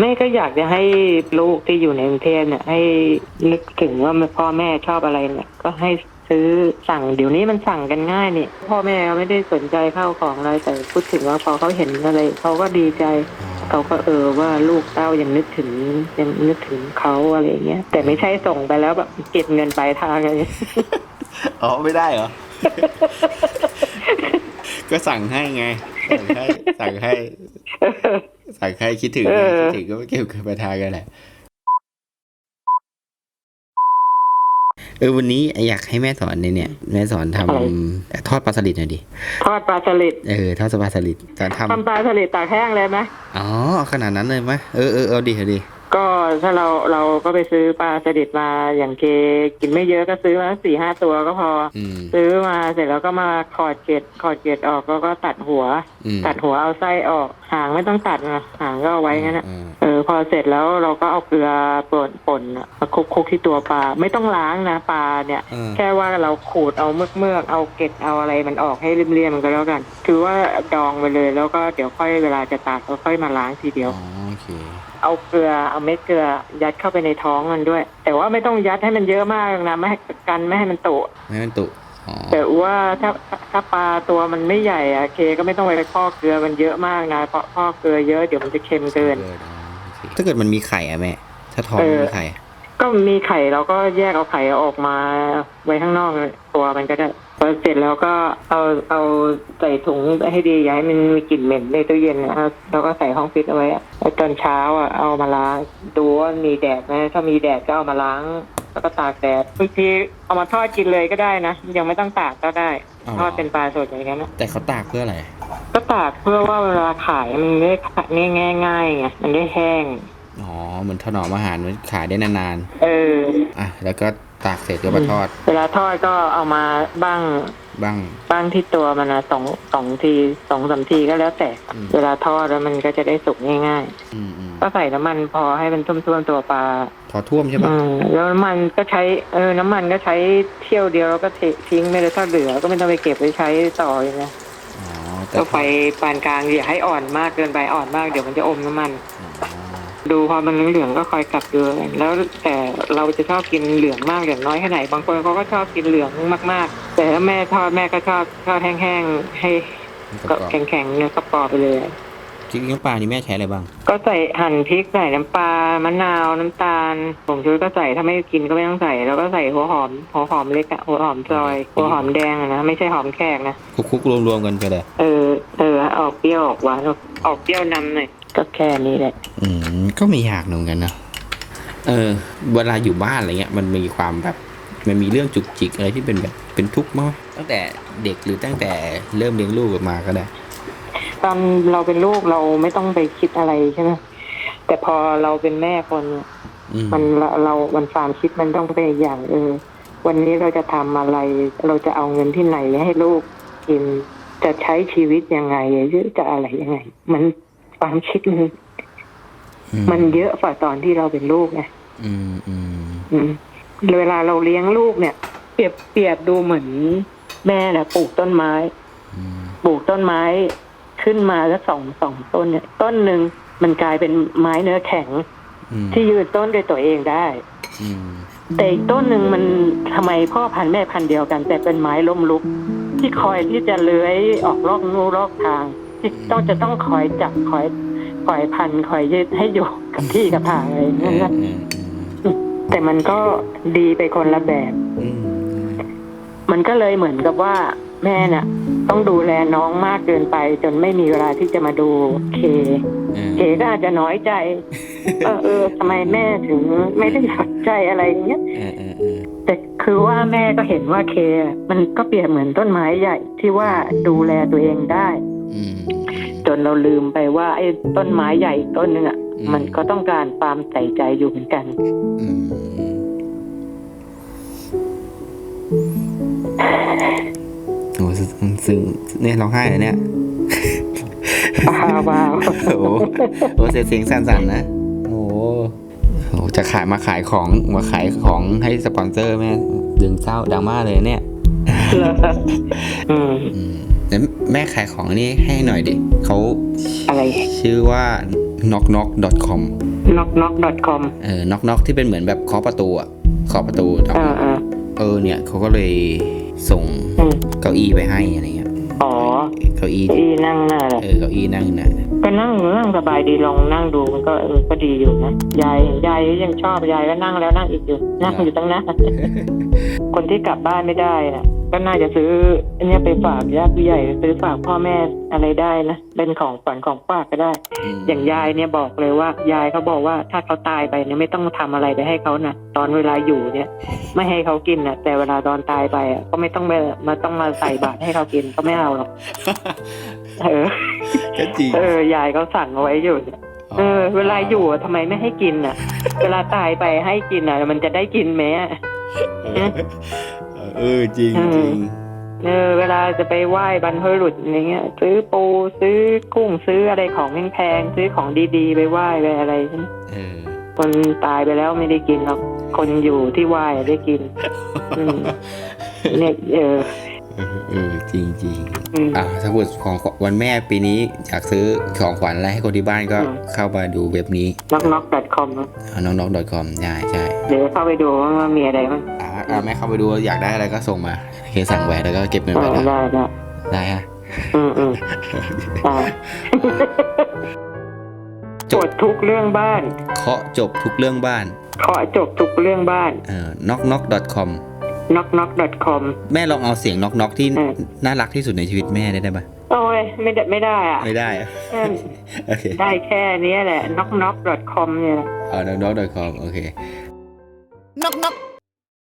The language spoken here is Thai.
แม่ก็อยากจะให้ลูกที่อยู่ในกรุงเทพเนี่ย ให้นึกถึงว่าพ่อแม่ชอบอะไรเนี่ย ก็ให้ซื้อสั่งเดี๋ยวนี้มันสั่งกันง่ายนี่ พ่อแม่ไม่ได้สนใจเข้าของอะไรแต่พูดถึงว่าพอเขาเห็นอะไรเขาก็ดีใจเขาก็เออว่าลูกเต้ายังนึกถึงยังนึกถึงเขาอะไรอย่างเงี้ยแต่ไม่ใช่ส่งไปแล้วแบบเก็บเงินปลายทางอะไรอย่างเงี้ย อ๋อไม่ได้เหรอ ก็สั่งให้ไง สั่งให้สั่งให้ สั่งให้คิดถึงไงเออคิดถึงก็เก็บเกินไปทางกันแหละเออวันนี้อยากให้แม่สอนเนี่ยแม่สอนทำทอดปลาสลิดหน่อยดิทอดปลาสลิดเออทอดปลาสลิดสอนททำปลาสลิดตากแห้งเลยไหมำอ๋อขนาดนั้นเลยไหมเออเออเอาดิเอาดิ ก็ถ้าเราเราก็ไปซื้อปลาสลิดมาอย่างเคกินไม่เยอะก็ซื้อมาสี่ห้าตัวก็พออืมซื้อมาเสร็จแล้วก็มาขอดเกล็ดขอดเกล็ดออกแล้วก็ตัดหัวอืมตัดหัวเอาไส้ออกหางไม่ต้องตัดนะหางก็เอาไว้งั้นนะอืมเออพอเสร็จแล้วเราก็เอาเกลือป่นป่นๆอะมาคลุกคลุกที่ตัวปลาไม่ต้องล้างนะปลาเนี่ยเออแค่ว่าเราขูดเอาเมือกเมือกๆเอาเกล็ดเอาอะไรมันออกให้เรียมๆมันก็แล้วกัน คือว่าดองไปเลยแล้วก็เดี๋ยวค่อยเวลาจะตากเราค่อยมาล้างทีเดียวอ๋อโอเค เอาเกลือเอาเม็ดเกลือ ยัดเข้าไปในท้องมันด้วย แต่ว่าไม่ต้องยัดให้มันเยอะมากนะไม่ให้กันไม่ให้มันโตไม่ให้มันตุอ๋อแต่ว่าถ้าถ้าปลาตัวมันไม่ใหญ่อะเคก็ไม่ต้องไปพอกเกลือมันเยอะมากนะเพราะพอกเกลือเยอะเดี๋ยวมันจะเค็มเกินเกินอ๋อโอเคถ้าเกิดมันมีไข่อะแม่ถ้าท้องเออมีไข่ก็มีไข่เราก็แยกเอาไข่ออกมาไว้ข้างนอกตัวมันก็ได้ พอเสร็จแล้วก็เอาเอาใส่ถุงให้ดีอย่าให้มันมีกลิ่นเหม็นในตู้เย็นนะแล้วก็ใส่ห้องฟิตเอาไว้อะแล้วตอนเช้าอะเอามาล้างดูว่ามีแดดไหมถ้ามีแดดก็เอามาล้าง แล้วก็ตากแดดบางทีเอามาทอดกินเลยก็ได้นะยังไม่ต้องตากก็ได้อ๋อทอดเป็นปลาสดอย่างนั้นนะแต่เขาตากเพื่ออะไรก็ตากเพื่อว่าเวลาขายมันได้ง่ายง่ายง่ายๆไงมันได้แห้งอ๋อเหมือนถนอมอาหารมันขายได้นานเออๆอะแล้วก็ ตากเสร็จก็มาทอด เวลาทอดก็เอามาบ้างบ้าง บ้างที่ตัวมันนะสองสองทีสองสามทีก็แล้วแต่ อืม เวลาทอดแล้วมันก็จะได้สุกง่ายอืมอืมๆก็ใส่น้ำมันพอให้มันท่วมๆตัวปลาพอท่วมใช่ปะอืมแล้วน้ำมันก็ใช้เออน้ำมันก็ใช้เที่ยวเดียวแล้วก็เททิ้งไปเลยถ้าเหลือก็ไม่ต้องไปเก็บไว้ใช้ต่ออย่างเงี้ยอ๋อแต่ก็ไฟปานกลางอย่าให้อ่อนมากเกินไปอ่อนมากเดี๋ยวมันจะอมน้ำมันอ๋อ ดูพอมันเหลืองๆก็คอยกลับดูแล้วแต่เราจะชอบกินเหลืองมากเหลืองน้อยแค่ไหน บางคนเขาก็ชอบกินเหลืองมากๆ แต่ถ้าแม่ทอดแม่ก็ชอบทอดแห้งๆให้มันก็กรอบแข็งๆเนื้อกระปอบไปเลยพริกน้ำปลานี่แม่ใช้อะไรบ้าง ก็ใส่หั่นพริกใส่น้ำปลามะนาวน้ำตาลผงชูรสก็ใส่ถ้าไม่กินก็ไม่ต้องใส่แล้วก็ใส่หัวหอมหัวหอมเล็กอะหัวหอมซอยหัวหอมแดงอะนะไม่ใช่หอมแขกนะคลุกๆรวมๆกันไปเลยเออเออออกเปรี้ยวออกหวานออกออกเปรี้ยวนำหน่อย ก็แค่นี้แหละ อืมก็ไม่ยากเหมือนกันนะเออ เวลาอยู่บ้านอะไรเงี้ย มันมีความแบบ มันมีเรื่องจุกจิกอะไรที่เป็นแบบเป็นทุกข์มั้ยตั้งแต่เด็กหรือตั้งแต่เริ่มเลี้ยงลูกมาก็ได้ ตอนเราเป็นลูกเราไม่ต้องไปคิดอะไรใช่ไหมแต่พอเราเป็นแม่คนเนี่ยอืมมันเราเรามันความคิดมันต้องเป็นอย่างเออวันนี้เราจะทำอะไร เราจะเอาเงินที่ไหนให้ลูกกินจะใช้ชีวิตยังไงหรือจะอะไรยังไง มัน ความคิดมันอืมันเยอะกว่าตอนที่เราเป็นลูกไงอืมอืมอืมเวลาเราเลี้ยงลูกเนี่ย เปรียบเปรียบดูเหมือน แม่น่ะปลูกต้นไม้อืมปลูกต้นไม้ขึ้นมาแล้วสองสองต้นเนี่ย ต้นหนึ่งมันกลายเป็นไม้เนื้อแข็งอืมที่ยืนต้นด้วยตัวเองได้อืมแต่อีกต้นหนึ่งมันทำไมพ่อพันธุ์แม่พันธุ์เดียวกัน แต่เป็นไม้ล้มลุก ที่คอยที่จะเลื้อยออกลอกนูลอกทาง ที่ต้องจะต้องคอยจับคอยคอยพันคอยยึดให้อยู่กับที่กับทางอะไรอย่างเอนั้นอนะเออเออแต่มันก็ดีไปคนละแบบอืมมันก็เลยเหมือนกับว่า แม่น่ะ ต้องดูแลน้องมากเกินไป จนไม่มีเวลาที่จะมาดูเคเออเคก็อาจจะน้อยใจเออเออทำไมแม่ถึงไม่ได้สนใจอะไรอย่างเงี้ยเออเออเออแต่คือว่าแม่ก็เห็นว่าเค มันก็เปรียบเหมือนต้นไม้ใหญ่ที่ว่าดูแลตัวเองได้อืม จนเราลืมไปว่าไอ้ต้นไม้ใหญ่ต้นหนึ่งอะอืมมันก็ต้องการความใส่ใจอยู่เหมือนกันอืมโอ้ซึ้งซึ้งเนี่ยร้องไห้เลยเนี่ยว้าวว้าวโอ้โหโอ้เสียงเสียงสั่นๆนะโอ้โหโอ้จะขายมาขายของมาขายของให้สปอนเซอร์แม่ดึงเศร้าดราม่าเลยเนี่ยอืมอืม แล้วแม่ขายของนี่ให้หน่อยดิเขาอะไรชื่อว่า knock knock com knock knock com เออ knock knock ที่เป็นเหมือนแบบเคาะประตูอะเคาะประตู knock เออ knock เออเออเนี่ยเขาก็เลยส่งอืมเก้าอี้ไปให้อะไรเงี้ยอ๋อเก้าอี้อีนั่งหน้าแหละเออเก้าอี้นั่งนะก็นั่งนั่งสบายดีลองนั่งดูมันก็เออก็ดีอยู่นะยายยายยังชอบยายก็นั่งแล้วนั่งอีกอยู่นั่งอยู่ตั้งนานคนที่กลับบ้านไม่ได้น่ะ ก็น่าจะซื้ออันเนี้ยไปฝากญาติผู้ใหญ่ซื้อฝากพ่อแม่อะไรได้นะเป็นของฝันของฝากก็ได้ อย่างยายเนี่ยบอกเลยว่า ยายเขาบอกว่าถ้าเขาตายไปเนี่ยไม่ต้องทำอะไรไปให้เขานะตอนเวลาอยู่เนี่ย ไม่ให้เขากินนะแต่เวลาตอนตายไปอะก็ไม่ต้องมามาต้องมาใส่บาตรให้เขากินก็ไม่เอาหรอกเออก็จริงเออยายเขาสั่งเอาไว้อยู่เนี่ยเออ เวลาอยู่อะทำไมไม่ให้กินอะ เวลาตายไปให้กินอะ มันจะได้กินไหมอะ เออ จริงอืมจริงเออเวลาจะไปไหว้บรรพบุรุษอะไรเงี้ย ซื้อปูซื้อกุ้งซื้ออะไรของแพงๆซื้อของดีๆ ไปไหว้ไปอะไรใช่ไหมเออคนตายไปแล้วไม่ได้กินหรอกคนอยู่ที่ไหว้ได้กินอืมเนี่ยเออเออเออจริงจริงอืม อ่าถ้าพูดของวันแม่ปีนี้อยากซื้อของขวัญอะไรให้คนที่บ้านก็อืม เข้ามาดูเว็บนี้น็อกน็อก .com น้องน้อง .com ใช่ใช่เดี๋ยวเข้าไปดูว่ามันมีอะไรบ้างอ่าอ่าแม่เข้าไปดูอยากได้อะไรก็ส่งมาเคสั่งแหวนแล้วก็เก็บเงินเอไว้อด้วยได้ได้ได้ฮะ อืมอืมได้จจบดทุกเรื่องบ้านเคาะจบทุกเรื่องบ้านขอจบทุกเรื่องบ้าน เอ่อ knock knock com knock knock com แม่ลองเอาเสียง knock knock ที่อืมน่ารักที่สุดในชีวิตแม่ได้ได้ปะโอ้ยไม่ได้ไม่ได้อะไม่ได้อะเออโอเคได้แค่เนี้ยแหละ knock knock com เนี่ยเอา knock knock com โอเค knock knock